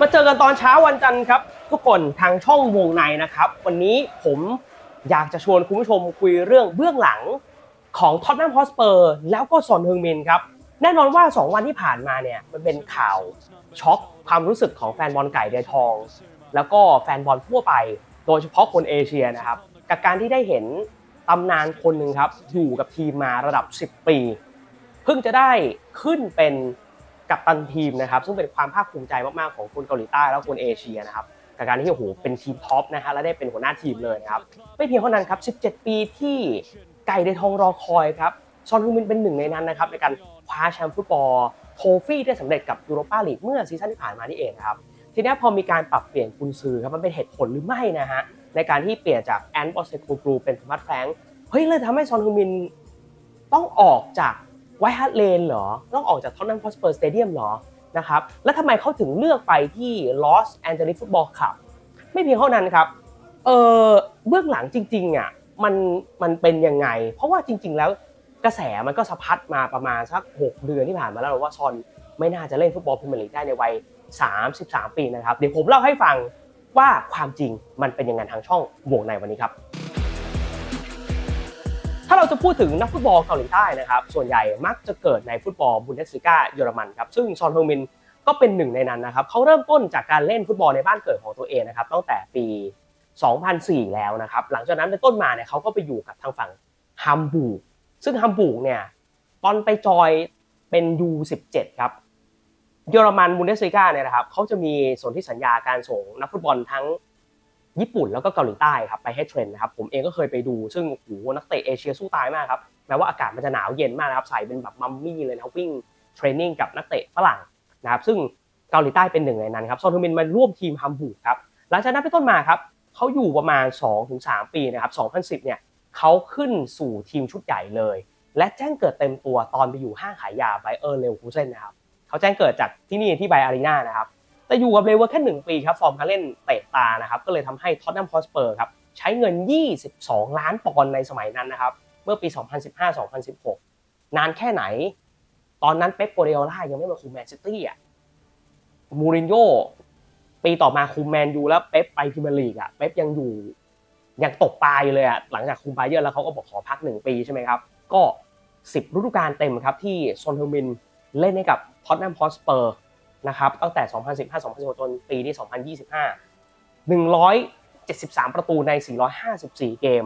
มาเจอกันตอนเช้าวันจันทร์ครับ ทุกคนทางช่องวงในนะครับ วันนี้ผมอยากจะชวนคุณผู้ชมคุยเรื่องเบื้องหลังของท็อตแนมฮอสเปอร์แล้วก็ซอนเฮึงมินครับ แน่นอนว่า 2 วันที่ผ่านมาเนี่ยมันเป็นข่าวช็อกความรู้สึกของแฟนบอลไก่เดือยทอง แล้วก็แฟนบอลทั่วไป โดยเฉพาะคนเอเชียนะครับ กับการที่ได้เห็นตำนานคนหนึ่งครับอยู่กับทีมมาระดับ 10 ปี เพิ่งจะได้ขึ้นเป็น กัปตันทีมนะครับซึ่งเป็นความภาคภูมิใจมากๆของคนเกาหลีใต้แล้วคนเอเชียนะครับกับการที่โอ้โหเป็นทีมท็อปนะฮะและได้เป็นหัวหน้าทีมเลยครับไม่เพียงเท่านั้นครับ 17 ปีที่ไก่เดทองรอคอยครับซอนฮึงมินเป็นหนึ่งในนั้นนะครับในการคว้าแชมป์ฟุตบอลโทฟี่ได้สำเร็จกับยูโรปาลีกเมื่อซีซั่นที่ผ่านมานี่เองครับทีนี้พอมีการปรับเปลี่ยนกุนซือครับมันเป็นเหตุผลหรือไม่นะฮะในการที่เปลี่ยนจากแอนด์บอสเซคูกรูเป็นธรรมัสแฟรงค์เฮ้ยเลยทำให้ซอนฮึงมินต้องออกจาก ไวท์ฮัตเลนเหรอ ต้องออกจากท็อตแนมพอสเปอร์สเตเดียมเหรอนะครับแล้วทำไมเขาถึงเลือกไปที่ลอสแอนเจลิสฟุตบอลคลับไม่เพียงเท่านั้นครับเออเบื้องหลังจริงๆอะมันมันเป็นยังไง เพราะว่าจริง ๆ แล้วกระแสมันก็สะพัดมาประมาณสัก 6 เดือนที่ผ่านมาแล้วว่าซอนไม่น่าจะเล่นฟุตบอลพรีเมียร์ลีกได้ในวัย 33 ปีนะครับ เดี๋ยวผมเล่าให้ฟังว่าความจริงมันเป็นยังไงทางช่องวงในวันนี้ครับ ถ้าเราจะพูดถึงนักฟุตบอลเกาหลีใต้นะครับ ส่วนใหญ่มักจะเกิดในฟุตบอลบุนเดสลิก้าเยอรมันครับ ซึ่งซอนเฮอร์มินก็เป็นหนึ่งในนั้นนะครับ เขาเริ่มต้นจากการเล่นฟุตบอลในบ้านเกิดของตัวเองนะครับ ตั้งแต่ปี 2004 แล้วนะครับ หลังจากนั้นเป็นต้นมาเนี่ยเขาก็ไปอยู่กับทางฝั่งฮัมบูร์ก ซึ่งฮัมบูร์กเนี่ยตอนไปจอยเป็น U17 ครับ เยอรมันบุนเดสลิก้าเนี่ยนะครับเขาจะมีส่วนที่สัญญาการส่งนักฟุตบอลทั้ง ญี่ปุ่นแล้วก็เกาหลีใต้ครับไปให้เทรนนะครับผมเองก็เคยไปดูซึ่งโอ้โหนักเตะเอเชียสู้ตายมากครับแม้ว่าอากาศมันจะหนาวเย็นมากนะครับใส่เป็นแบบมัมมี่เลยนะวิ่งเทรนนิ่งกับนักเตะฝรั่งนะครับซึ่งเกาหลีใต้เป็นหนึ่งในนั้นครับซอนทูมินมาร่วมทีมฮัมบูร์กครับหลังจากนั้นเป็นต้นมาครับเขาอยู่ประมาณ 2-3 ปีนะครับ2010เนี่ยเขาขึ้นสู่ทีมชุดใหญ่เลย และแจ้งเกิดเต็มตัวตอนไปอยู่ห้างขายยาไบเออร์เลวคูเซนนะครับเขาแจ้งเกิดจากที่นี่ที่ไบอารีนานะครับ แต่อยู่กับเลเวอร์แค่หนึ่งปีครับ ฟอร์มการเล่นเตะตานะครับ ก็เลยทำให้ท็อตแนมฮอสเปอร์ครับ ใช้เงิน 22 ล้านปอนด์ในสมัยนั้นนะครับ เมื่อปี 2015-2016 นานแค่ไหน ตอนนั้นเป๊ปโกเดโอล่ายังไม่มาคุมแมนซิตี้อะมูรินโญ่ปีต่อมาคุมแมนยูแล้วเป๊ปไปพรีเมียร์ลีกอะเป๊ปยังอยู่ยังตกปลายเลยอะหลังจากคุมไบเยอร์แล้วเขาก็บอกขอพักหนึ่งปีใช่ไหมครับ ก็ 10 ฤดูกาลเต็มครับที่ซอนเฮอร์มินเล่นให้กับท็อตแนมฮอสเปอร์ นะครับตั้งแต่ 2015-2016 จนปีนี้2025 173 ประตูใน 454 เกม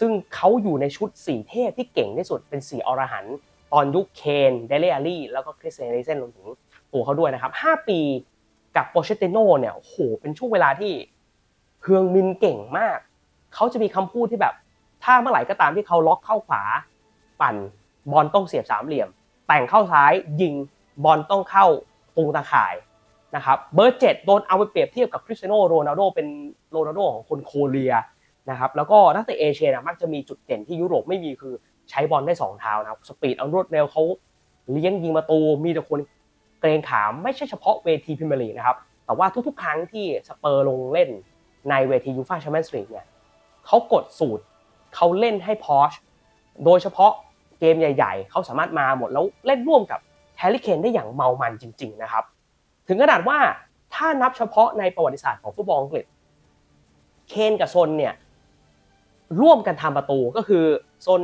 ซึ่งเขาอยู่ในชุด 4 เทพที่เก่งที่สุดเป็น 4 อรหันต์ตอนยุคเคนเดเลอารี่แล้วก็คริสเตนเรเซนรวมถึงตัวเขาด้วยนะครับ 5 ปีกับโปเชตติโนเนี่ยโอ้โหเป็นช่วงเวลาที่เฮืองมินเก่งมาก เขาจะมีคำพูดที่แบบ ถ้าเมื่อไหร่ก็ตามที่เขาล็อกเข้าขวา ปั่นบอลต้องเสียบสามเหลี่ยม แต่งเข้าซ้ายยิงบอลต้องเข้า ตรงตาข่ายนะครับเบอร์เจ็ดโดนเอาไปเปรียบเทียบกับคริสเตียโนโรนัลโดเป็นโรนัลโดของคนโคเรียนะครับแล้วก็นักเตะเอเชียนะมักจะมีจุดเด่นที่ยุโรปไม่มีคือใช้บอลได้สองเท้านะครับสปีดเอารวดเร็วเขาเลี้ยงยิงประตูมีแต่คนเกรงขามไม่ใช่เฉพาะเวทีพรีเมียร์ลีกนะครับแต่ว่าทุกๆ ครั้งที่สเปอร์ลงเล่นในเวทียูฟ่าแชมเปี้ยนส์ลีกเนี่ยเขากดสูตรเขาเล่นให้พอชโดยเฉพาะเกมใหญ่ ๆเขาสามารถมาหมดแล้วเล่นร่วมกับ ร์รี่เคนได้อย่างเมามันจริง ๆ นะครับ ถึงขนาดว่าถ้านับเฉพาะในประวัติศาสตร์ของฟุตบอลอังกฤษเคนกับซนเนี่ยร่วมกันทำประตูก็คือซน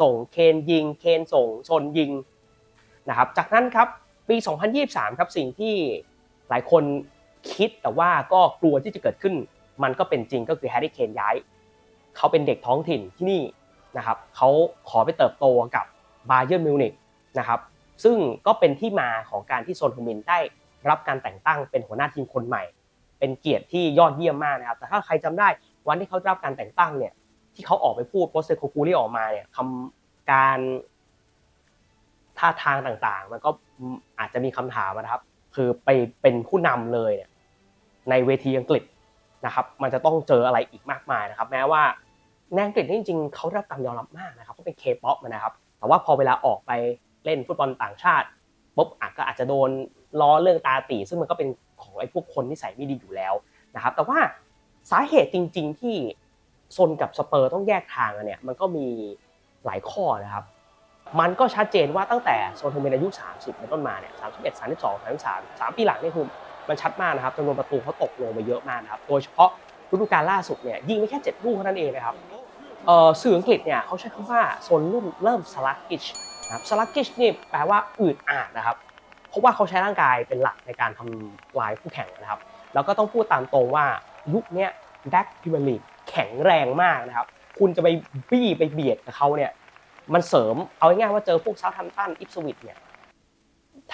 ส่งเคนยิง เคนส่งซนยิงนะครับ จากนั้นครับปี 2023 ครับสิ่งที่หลายคนคิดแต่ว่าก็กลัวที่จะเกิดขึ้น มันก็เป็นจริงก็คือแฮร์รี่เคนย้าย เขาเป็นเด็กท้องถิ่นที่นี่นะครับเขาขอไปเติบโตกับบาเยิร์นมิวนิกนะครับ ซึ่งก็เป็นที่มาของการที่โซนฮูมินได้รับการแต่งตั้งเป็นหัวหน้าทีมคนใหม่ เป็นเกียรติที่ยอดเยี่ยมมากนะครับแต่ถ้าใครจำได้วันที่เขารับการแต่งตั้งเนี่ยที่เขาออกไปพูดโปสเตโคคูที่ออกมาเนี่ยคำการท่าทางต่างๆ มันก็อาจจะมีคำถามนะครับ คือไปเป็นผู้นำเลยเนี่ยในเวทีอังกฤษนะครับ มันจะต้องเจออะไรอีกมากมายนะครับ แม้ว่าในอังกฤษจริงๆเขาได้รับการยอมรับมากนะครับเขาเป็นเคป๊อปนะครับ แต่ว่าพอเวลาออกไป เล่นฟุตบอลต่างชาติปุ๊บอาจก็อาจจะโดนล้อเรื่องตาตีซึ่งมันก็เป็นของไอ้พวกคนที่ใส่ไม่ดีอยู่แล้วนะครับแต่ว่าสาเหตุจริง ๆ ที่ซนกับสเปอร์ต้องแยกทางเนี่ยมันก็มีหลายข้อนะครับมันก็ชัดเจนว่าตั้งแต่โซนทูเมนอายุ 30เป็นต้นมาเนี่ย31 32 33 3 ปีหลังนี่คือมันชัดมากนะครับจำนวนประตูเขาตกลงไปเยอะมากนะครับโดยเฉพาะฤดูกาลล่าสุดเนี่ยยิงไปแค่ 7 ลูกเท่านั้นเองนะครับเออสื่ออังกฤษเนี่ยเขาใช้คำว่าโซนรุ่มเริ่ม sluggish นะครับ sluggish นี่แปลว่าอืดอาดนะครับ เพราะว่าเขาใช้ร่างกายเป็นหลักในการทำลายคู่แข่งนะครับ แล้วก็ต้องพูดตามตรงว่ายุคเนี้ยแบ็กพิมลีแข็งแรงมากนะครับ คุณจะไปบี้ไปเบียดกับเขาเนี่ย มันเสริมเอาง่ายๆว่าเจอพวกเซาท์แฮมตันอิปสวิตเนี่ย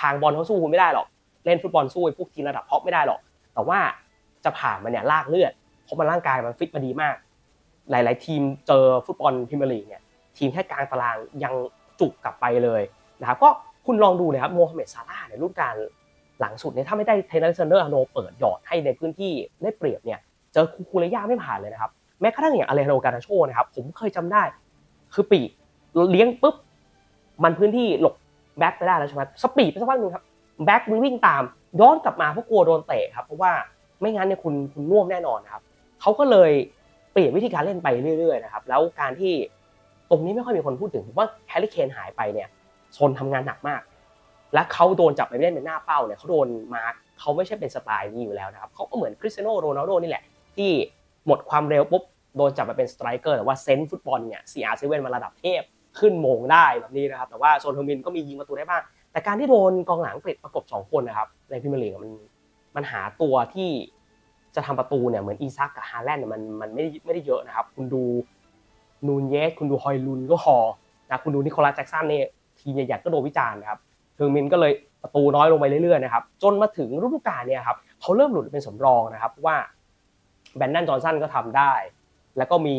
ทางบอลเขาสู้คุณไม่ได้หรอก เล่นฟุตบอลสู้ไอ้พวกทีมระดับท็อปไม่ได้หรอก แต่ว่าจะผ่านมันเนี่ยลากเลือด เพราะมันร่างกายมันฟิตมาดีมาก หลาย ๆ ทีมเจอฟุตบอลพรีเมียร์ลีเนี่ยทีมแค่กลางตารางยัง จุกกลับไปเลยนะครับก็คุณลองดูเลยครับโมฮัมเหม็ดซาร่าในรุ่นการหลังสุดเนี่ยถ้าไม่ได้เทนนิสเซนอร์อโนเปิดหยอดให้ในพื้นที่ได้เปรียบเนี่ยเจอคูคูเรย่าไม่ผ่านเลยนะครับแม้กระทั่งอย่างอเลฮานโดการาโชนะครับผมเคยจำได้ คือปีเลี้ยงปุ๊บมันพื้นที่หลบแบ็คไปได้แล้วใช่ไหมสปีดไปสักพักหนึงครับแบ็คมันวิ่งตามย้อนกลับมาเพราะกลัวโดนเตะครับเพราะว่าไม่งั้นเนี่ยคุณคุณน่วมแน่นอนครับเขาก็เลยเปลี่ยนวิธีการเล่นไปเรื่อยๆนะครับแล้วการที่ ตรงนี้ไม่ค่อยมีคนพูดถึงผมว่าแฮร์รี่เคนหายไปเนี่ยโซนทำงานหนักมาก และเขาโดนจับไปเล่นเป็นหน้าเป้าเนี่ยเขาโดนมาร์คเขาไม่ใช่เป็นสไตล์นี้อยู่แล้วนะครับเขาก็เหมือนคริสเตียโนโรนัลโดนี่แหละ ที่หมดความเร็วปุ๊บโดนจับมาเป็นสไตรเกอร์แต่ว่าเซนฟุตบอลเนี่ย CR7 มาระดับเทพขึ้นโมงได้แบบนี้นะครับแต่ว่าโซนเทอร์มินก็มียิงประตูได้บ้าง แต่การที่โดนกองหลังอังกฤษประกบ 2 คนนะครับในพรีเมียร์ลีกมันมันหาตัวที่จะทำประตูเนี่ยเหมือนอีซักกับฮาแลนด์เนี่ยมันมันไม่ไม่ได้เยอะนะครับ คุณดู นูนเยส คุณดูฮอยลุนก็พอนะคุณดูนิโคลัสแจ็กสันเนี่ยทีมใหญ่ๆก็โดนวิจารณ์นะครับเทอร์มินก็เลยประตูน้อยลงไปเรื่อยๆนะครับจนมาถึงฤดูกาลเนี่ยครับเขาเริ่มหลุดเป็นสำรองนะครับว่าแบนนันจอห์นสันก็ทำได้ แล้วก็มี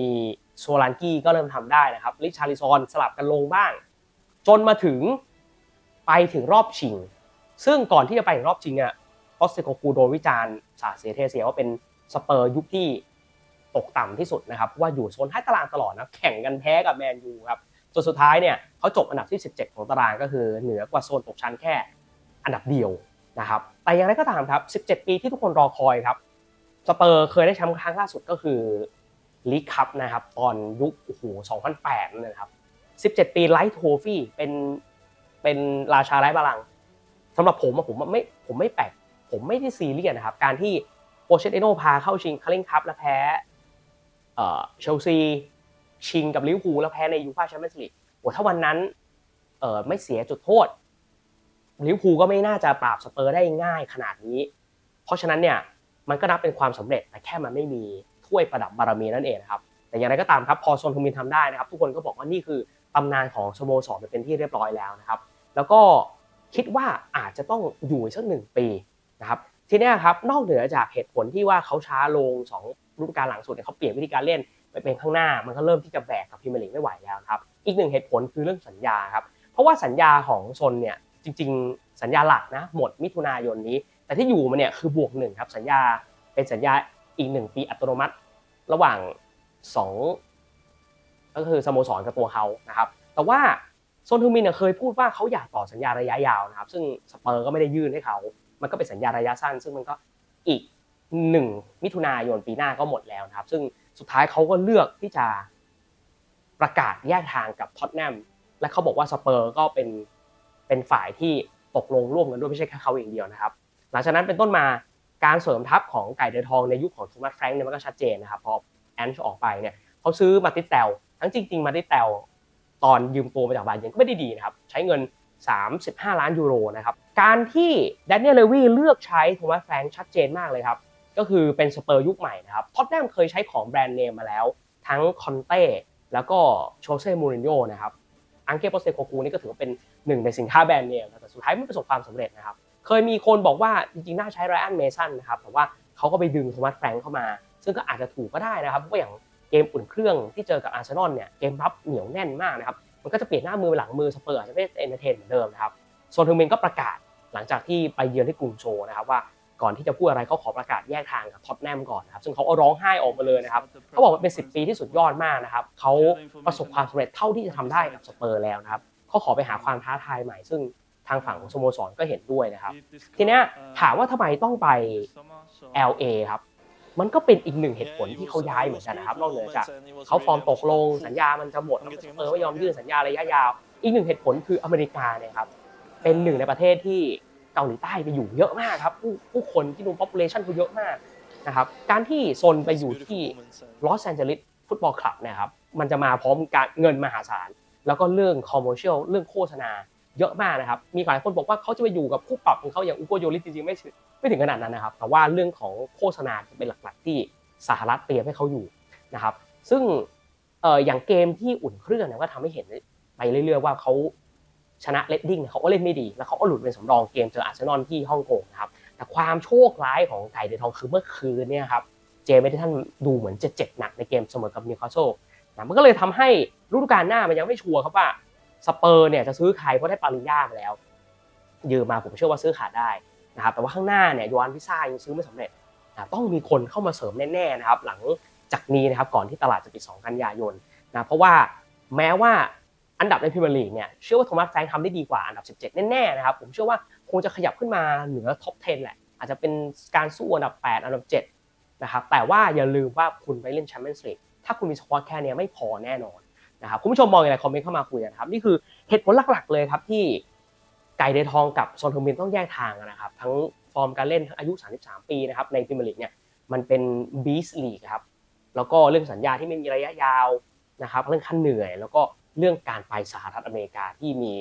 โซลันกี้ก็เริ่มทำได้นะครับลิชาริซอนสลับกันลงบ้าง จนมาถึงไปถึงรอบชิง ซึ่งก่อนที่จะไปถึงรอบชิงอะออสเตโกคูโดนวิจารณ์สาเสียเทเสียว่าเป็นสเปอร์ยุคที่ ตกต่ำที่สุดนะครับเพราะว่าอยู่โซนท้ายตารางตลอดนะแข่งกันแพ้กับแมนยูครับจนสุดท้ายเนี่ยเขาจบอันดับที่ 17 ของตารางก็คือเหนือกว่าโซนตกชั้นแค่อันดับเดียวนะครับแต่อย่างไรก็ตามครับ 17 ปีที่ทุกคนรอคอยครับสเปอร์เคยได้แชมป์ครั้งล่าสุดก็คือลีกคัพนะครับตอนยุคโอ้โห2008นั่นนะครับ17 ปีไลท์โทฟี่เป็นเป็นราชาไร้บาลังสำหรับผมอะผมไม่ผมไม่แปลกผมไม่ได้ซีเรียสนะครับการที่โปเชตติโนพาเข้าชิงคาริงคัพและแพ้ เชลซีชิงกับลิเวอร์พูลแล้วแพ้ในยูฟ่าแชมเปี้ยนส์ลีกโอ้ถ้าวันนั้นเออไม่เสียจุดโทษลิเวอร์พูลก็ไม่น่าจะปราบสเปอร์ได้ง่ายขนาดนี้ เพราะฉะนั้นเนี่ยมันก็นับเป็นความสำเร็จแต่แค่มันไม่มีถ้วยประดับบารมีนั่นเองนะครับแต่อย่างไรก็ตามครับพอโซนทูมินทำได้นะครับ ทุกคนก็บอกว่านี่คือตำนานของสโมสรเป็นที่เรียบร้อยแล้วนะครับ แล้วก็คิดว่าอาจจะต้องอยู่สักหนึ่งปีนะครับทีนี้ครับนอกเหนือจากเหตุผลที่ว่าเขาช้าลง 2ฤดูกาลหลังสุดเนี่ยเขาเปลี่ยนวิธีการเล่นไปเป็นข้างหน้า มันก็เริ่มที่จะแบกกับพรีเมียร์ลีกไม่ไหวแล้วครับอีกหนึ่งเหตุผลคือเรื่องสัญญาครับเพราะว่าสัญญาของโซนเนี่ยจริง ๆ สัญญาหลักนะหมดมิถุนายนนี้ แต่ที่อยู่มาเนี่ยคือบวกหนึ่งครับสัญญาเป็นสัญญาอีกหนึ่งปีอัตโนมัติ ระหว่างสองก็คือสโมสรกับตัวเขานะครับแต่ว่าโซนทูมินเนี่ยเคยพูดว่าเขาอยากต่อสัญญาระยะยาวนะครับซึ่งสเปอร์ก็ไม่ได้ยื่นให้เขา มันก็เป็นสัญญาระยะสั้น ซึ่งมันก็อีก หนึ่งมิถุนายนปีหน้าก็หมดแล้วนะครับ ซึ่งสุดท้ายเขาก็เลือกที่จะประกาศแยกทางกับท็อตแนมและเขาบอกว่าสเปอร์ก็เป็นเป็นฝ่ายที่ตกลงร่วมกันด้วยไม่ใช่แค่เขาเองเดียวนะครับ หลังจากนั้นเป็นต้นมาการเสริมทัพของไก่เดือทองในยุคของโทมัสแฟรงค์เนี่ยมันก็ชัดเจนนะครับพอแอนช์ออกไปเนี่ยเขาซื้อมาติสเตลทั้งจริง ๆ มาติสเตลตอนยืมตัวมาจากบาเยนก็ไม่ได้ดีนะครับ ใช้เงิน 35 ล้านยูโรนะครับ การที่แดเนียลเลวีเลือกใช้โทมัสแฟรงค์ชัดเจนมากเลยครับ ก็คือเป็นสเปอร์ยุคใหม่นะครับท็อตแนมเคยใช้ของแบรนด์เนมมาแล้ว ทั้งคอนเต้แล้วก็โชเซ่มูรินโญ่นะครับอังเกโปเตโคคูนี่ก็ถือว่าเป็นหนึ่งในสินค้าแบรนด์เนมแต่สุดท้ายไม่ประสบความสำเร็จนะครับ เคยมีคนบอกว่าจริงๆ น่าใช้ไรอันเมสันนะครับแต่ว่าเขาก็ไปดึงโทมัสแฟรงค์เข้ามา ซึ่งก็อาจจะถูกก็ได้นะครับเพราะว่าอย่างเกมอุ่นเครื่องที่เจอกับอาร์เซนอลเนี่ยเกมรับเหนียวแน่นมากนะครับมันก็จะเปลี่ยนหน้ามือหลังมือสเปอร์อาจจะไม่เอนเตอร์เทนเหมือนเดิมนะครับโซนทอร์เมนก็ประกาศหลังจากที่ไปเยือนที่กรุงโชว์นะครับว่า ก่อนที่จะพูดอะไรเขาขอประกาศแยกทางกับท็อตแนมก่อนนะครับซึ่งเขาก็ร้องไห้ออกมาเลยนะครับเขาบอกว่าเป็น 10 ปีที่สุดยอดมากนะครับเขาประสบความสำเร็จเท่าที่จะทำได้กับสเปอร์แล้วนะครับเขาขอไปหาความท้าทายใหม่ ซึ่งทางฝั่งของสโมสรก็เห็นด้วยนะครับ ทีนี้ถามว่าทำไมต้องไป LA ครับมันก็เป็นอีกหนึ่งเหตุผลที่เขาย้ายเหมือนกันนะครับนอกเหนือจากเขาฟอร์มตกลงสัญญามันจะหมดแล้วสเปอร์ไม่ยอมยื่นสัญญาระยะยาว อีกหนึ่งเหตุผลคืออเมริกาเนี่ยครับเป็นหนึ่งในประเทศที่ เกาหลีใต้ไปอยู่เยอะมากครับผู้ผู้คนที่ดู population เขาเยอะมากนะครับการที่โซนไปอยู่ที่ลอสแอนเจลิสฟุตบอลคลับนี่ยครับมันจะมาพร้อมการเงินมหาศาล แล้วก็เรื่องคอมเมอร์เชียลเรื่องโฆษณาเยอะมากนะครับ มีหลายคนบอกว่าเขาจะไปอยู่กับคู่ปรับของเขาอย่างอุโกโยริจริงๆไม่ถึงไม่ถึงขนาดนั้นนะครับ แต่ว่าเรื่องของโฆษณาจะเป็นหลักๆที่สหรัฐเตรียมให้เขาอยู่นะครับ ซึ่งอย่างเกมที่อุ่นเครื่องเนี่ยก็ทำให้เห็นไปเรื่อยๆว่าเขา ชนะเลดดิ้งเขาก็เล่นไม่ดี แล้วเขาก็หลุดเป็นสำรองเกมเจออาร์เซนอลที่ฮ่องกงนะครับแต่ความโชคร้ายของไก่เดทองคือเมื่อคืนเนี่ยครับเจไม่ได้ท่านดูเหมือนจะเจ็บหนักในเกมเสมอกับนิวคาสเซิลนะมันก็เลยทำให้ฤดูกาลหน้ามันยังไม่ชัวร์ครับว่าสเปอร์เนี่ยจะซื้อใครเพราะได้ปาริย่ามาแล้วยืมมาผมเชื่อว่าซื้อขาดได้นะครับแต่ว่าข้างหน้าเนี่ยยอันพิซ่ายังซื้อไม่สำเร็จนะต้องมีคนเข้ามาเสริมแน่ๆนะครับหลังจากนี้นะครับก่อนที่ตลาดจะปิด 2 กันยายนนะเพราะว่าแม้ว่า อันดับในพรีเมียร์ลีกเนี่ยเชื่อว่าโทมัสแฟรงค์ทำได้ดีกว่าอันดับ 17 แน่ๆนะครับผมเชื่อว่าคงจะขยับขึ้นมาเหนือท็อป 10 แหละ อาจจะเป็นการสู้อันดับ 8 อันดับ 7 นะครับแต่ว่าอย่าลืมว่าคุณไปเล่นแชมเปี้ยนส์ลีกถ้าคุณมีสควอตแค่เนี้ยไม่พอแน่นอนนะครับคุณผู้ชมมองอย่างไรคอมเมนต์เข้ามาคุยกันครับนี่คือเหตุผลหลักๆเลยครับที่ไก่เดทองกับซอนเทอร์มินต้องแยกทางนนะครับทั้งฟอร์มการเล่นทั้งอายุ 33 ปีนะครับในพรีเมียร์ลีกเนี่ยมันเป็นบีสลีกครับแล้วก็เรื่องสัญญาที่ไม่มีระยะยาวนะครับเรื่องค่าเหนื่อยแล้วก็ เรื่องการไปสหรัฐอเมริกาที่มี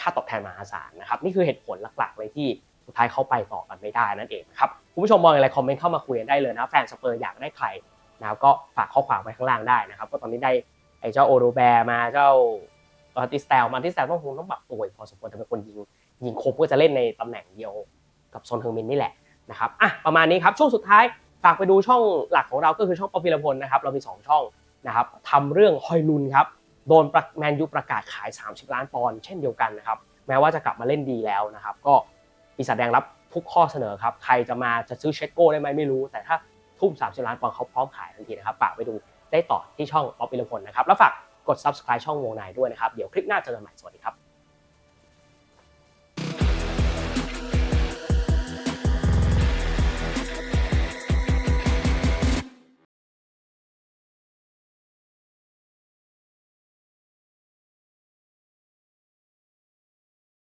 ค่าตอบแทนมหาศาลนะครับนี่คือเหตุผลหลักๆเลยที่สุดท้ายเขาไปต่อกันไม่ได้นั่นเองครับคุณผู้ชมมองอะไรคอมเมนต์เข้ามาคุยกันได้เลยนะแฟนสเปอร์อยากได้ใครนะครับก็ฝากข้อความไว้ข้างล่างได้นะครับก็ตอนนี้ได้ไอ้เจ้าโอโดแบร์มาเจ้าติสแตลมาติสแตลต้องคงต้องปรับตัวพอสมควรจะเป็นคนยิงยิงครบก็จะเล่นในตำแหน่งเดียวกับซอนเทอร์มินนี่แหละนะครับอะประมาณนี้ครับช่วงสุดท้ายฝากไปดูช่องหลักของเราก็คือช่องปอพิรพลนะครับเรามี 2 ช่องนะครับทำเรื่องฮอยลุนครับ โดนแมนยูประกาศขาย 30 ล้านปอนด์เช่นเดียวกันนะครับแม้ว่าจะกลับมาเล่นดีแล้วนะครับ ก็ปีศาจแดงรับทุกข้อเสนอครับ ใครจะมาจะซื้อเชคโก้ได้ไหมไม่รู้ แต่ถ้าทุ่ม 30 ล้านปอนด์เขาพร้อมขายทันทีนะครับฝากไปดูได้ต่อที่ช่องอ๊อฟอิลพลนะครับ แล้วฝากกด subscribe ช่องวงในด้วยนะครับ เดี๋ยวคลิปหน้าเจอกันใหม่ สวัสดีครับ